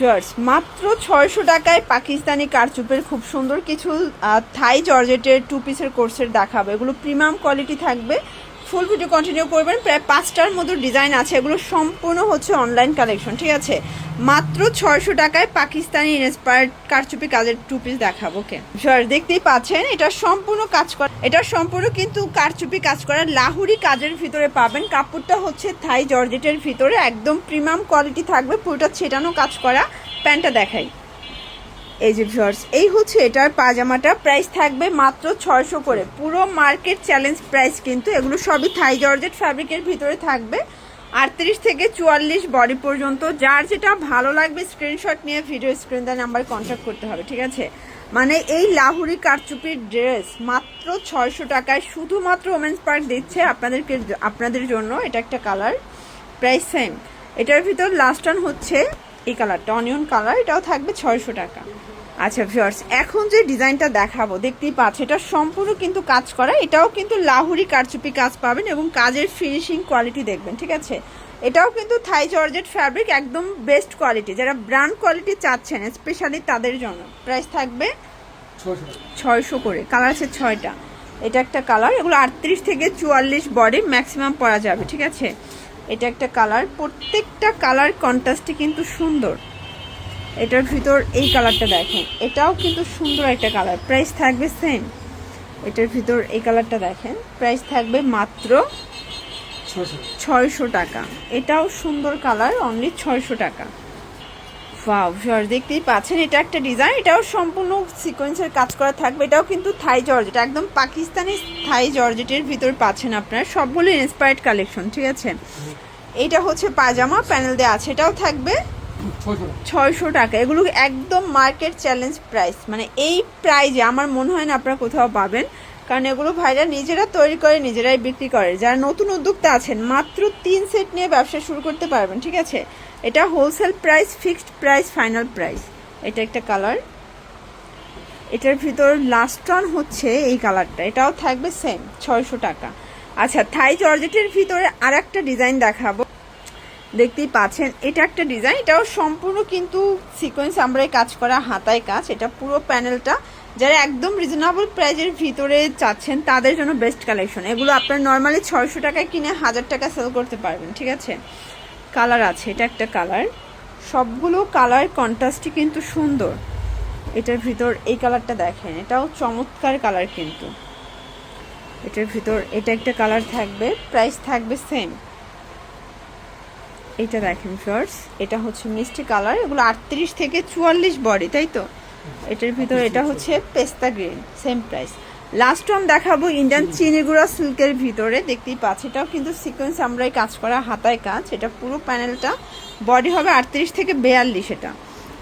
George মাত্র ছয়শো টাকায় পাকিস্তানি কারচুপের খুব সুন্দর কিছু থাই জর্জেটের টু পিসের কোর্সের দেখাবো। এগুলো প্রিমিয়াম কোয়ালিটি থাকবে। ফুল ভিডিও কন্টিনিউ করবেন। প্রায় পাঁচটার মতো ডিজাইন আছে, এগুলো সম্পূর্ণ হচ্ছে অনলাইন কালেকশন ঠিক আছে? মাত্র ছয়শো টাকায় পাকিস্তানি ইন্সপায়ার্ড কারচুপি কাজের টু পিস দেখাবো ওকে জর্জ দেখতেই পাচ্ছেন, এটা সম্পূর্ণ কাজ করা, এটা সম্পূর্ণ কিন্তু কারচুপি কাজ করা, লাহুরি কাজের ভিতরে পাবেন। কাপড়টা হচ্ছে থাই জর্জেটের ভিতরে, একদম প্রিমিয়াম কোয়ালিটি থাকবে, পুরোটা ছেটানো কাজ করা, প্যান্টটা দেখাই। এই যে ভিউয়ার্স এই হচ্ছে এটার পাজামাটা প্রাইস থাকবে মাত্র ছয়শো করে। পুরো মার্কেট চ্যালেঞ্জ প্রাইস কিন্তু এগুলো সবই থাই জর্জেট ফ্যাব্রিকের ভিতরে থাকবে। আটত্রিশ থেকে চুয়াল্লিশ বডি পর্যন্ত। যার যেটা ভালো লাগবে স্ক্রিনশট নিয়ে ভিডিও স্ক্রিন দেওয়া নাম্বার কন্ট্যাক্ট করতে হবে, ঠিক আছে? মানে এই লাহুরি কারচুপির ড্রেস মাত্র ছয়শো টাকায় শুধুমাত্র ওমেন্স পার্ক দিচ্ছে আপনাদেরকে, আপনাদের জন্য। এটা একটা কালার প্রাইস সেম এটার ভিতর লাস্ট হচ্ছে এই কালারটা অনিয়ন কালার এটাও থাকবে ছয়শো টাকা। আচ্ছা ভিউয়ার্স এখন যে ডিজাইনটা দেখাবো দেখতেই পাচ্ছ এটা সম্পূর্ণ কিন্তু কাজ করা এটাও কিন্তু লাহুরি কারচুপি কাজ পাবেন এবং কাজের ফিনিশিং কোয়ালিটি দেখবেন ঠিক আছে? এটাও কিন্তু থাই জর্জেট ফ্যাব্রিক একদম বেস্ট কোয়ালিটি যারা ব্র্যান্ড কোয়ালিটি চাচ্ছেন স্পেশালি তাদের জন্য। প্রাইস থাকবে ছয়শো করে কালার আছে ছয়টা। এটা একটা কালার এগুলো আটত্রিশ থেকে চুয়াল্লিশ বডি ম্যাক্সিমাম পরা যাবে ঠিক আছে? এটা একটা কালার। প্রত্যেকটা কালার কন্ট্রাস্টই কিন্তু সুন্দর। এটার ভিতর এই কালারটা দেখেন। এটাও কিন্তু সুন্দর একটা কালার। প্রাইস থাকবে সেম এটার ভিতর এই কালারটা দেখেন। প্রাইস থাকবে মাত্র ছয়শো টাকা। এটাও সুন্দর কালার অনলি ছয়শো টাকা। ওয়াও ভিউয়ার দেখতেই পাচ্ছেন, এটা একটা ডিজাইন এটাও সম্পূর্ণ সিকোয়েন্সের কাজ করা থাকবে, এটাও কিন্তু থাই জর্জেট একদম পাকিস্তানি থাই জর্জেটের ভিতর পাচ্ছেন আপনারা সবগুলো ইন্সপায়ার্ড কালেকশন ঠিক আছে? এইটা হচ্ছে পাজামা প্যানেল দেওয়া আছে, এটাও থাকবে ছয়শো টাকা, এগুলো একদম মার্কেট চ্যালেঞ্জ প্রাইস মানে এই প্রাইজে আমার মনে হয় না আপনারা কোথাও পাবেন, কারণ এগুলো ভাইরা নিজেরা তৈরি করে, নিজেরাই বিক্রি করে, যারা নতুন উদ্যোক্তা আছেন, মাত্র তিন সেট নিয়ে ব্যবসা শুরু করতে পারবেন, ঠিক আছে? এটা wholesale price fixed price final price এটা একটা কালার এটার ভিতর লাস্ট টন হচ্ছে এই কালারটা এটাও থাকবে সেম ছয়শো টাকা। আচ্ছা থাই জর্জেটের ভিতরে আর একটা ডিজাইন দেখাবো। দেখতেই পাচ্ছেন, এটা একটা ডিজাইন এটাও সম্পূর্ণ কিন্তু সিকোয়েন্স আমরাই কাজ করা হাতায় কাজ। এটা পুরো প্যানেলটা যারা একদম রিজনেবল প্রাইজের ভিতরে চাচ্ছেন, তাদের জন্য বেস্ট কালেকশন এগুলো আপনার নর্মালি ছয়শো টাকায় কিনে হাজার টাকা সেল করতে পারবেন, ঠিক আছে? কালার আছে এটা একটা কালার। সবগুলো কালার কন্ট্রাস্টই কিন্তু সুন্দর। এটার ভিতর এই কালারটা দেখেন এটাও চমৎকার কালার কিন্তু। এটার ভিতর এটা একটা কালার থাকবে প্রাইস থাকবে সেম এটা দেখেন ফার্স এটা হচ্ছে মিষ্টি কালার এগুলো আটত্রিশ থেকে চুয়াল্লিশ বডি তাই তো? এটার ভিতর এটা হচ্ছে পেস্তা green same price last time দেখাবো ইন্ডিয়ান চিনিগুড়া সিল্কের ভিতরে, দেখতেই পাচ্ছি। এটাও কিন্তু সিকোয়েন্স আমরাই কাজ করা, হাতায় কাজ। এটা পুরো প্যানেলটা বডি হবে আটত্রিশ থেকে বেয়াল্লিশ এটা।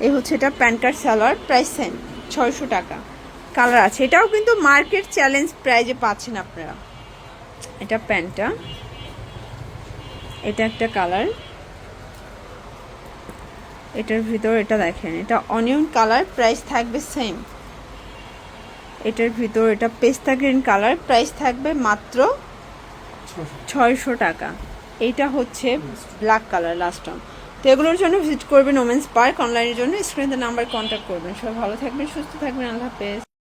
এই হচ্ছে এটা pan card salwar price same ছয়শো টাকা। কালার আছে। এটাও কিন্তু মার্কেট চ্যালেঞ্জ প্রাইজে পাচ্ছেন আপনারা। এটা প্যান্টটা। এটা একটা কালার এটার ভিতর এটা দেখেন, এটা অনিয়ন কালার প্রাইস থাকবে সেম এটার ভিতর এটা পেস্তা গ্রিন কালার প্রাইস থাকবে মাত্র ছয়শো টাকা। এইটা হচ্ছে ব্ল্যাক কালার লাস্ট টাইম তো এগুলোর জন্য ভিজিট করবেন ওমেন্স পার্ক অনলাইনের জন্য স্ক্রিনে নাম্বার কন্ট্যাক্ট করবেন। সবাই ভালো থাকবেন, সুস্থ থাকবেন, আল্লাহ হাফেজ।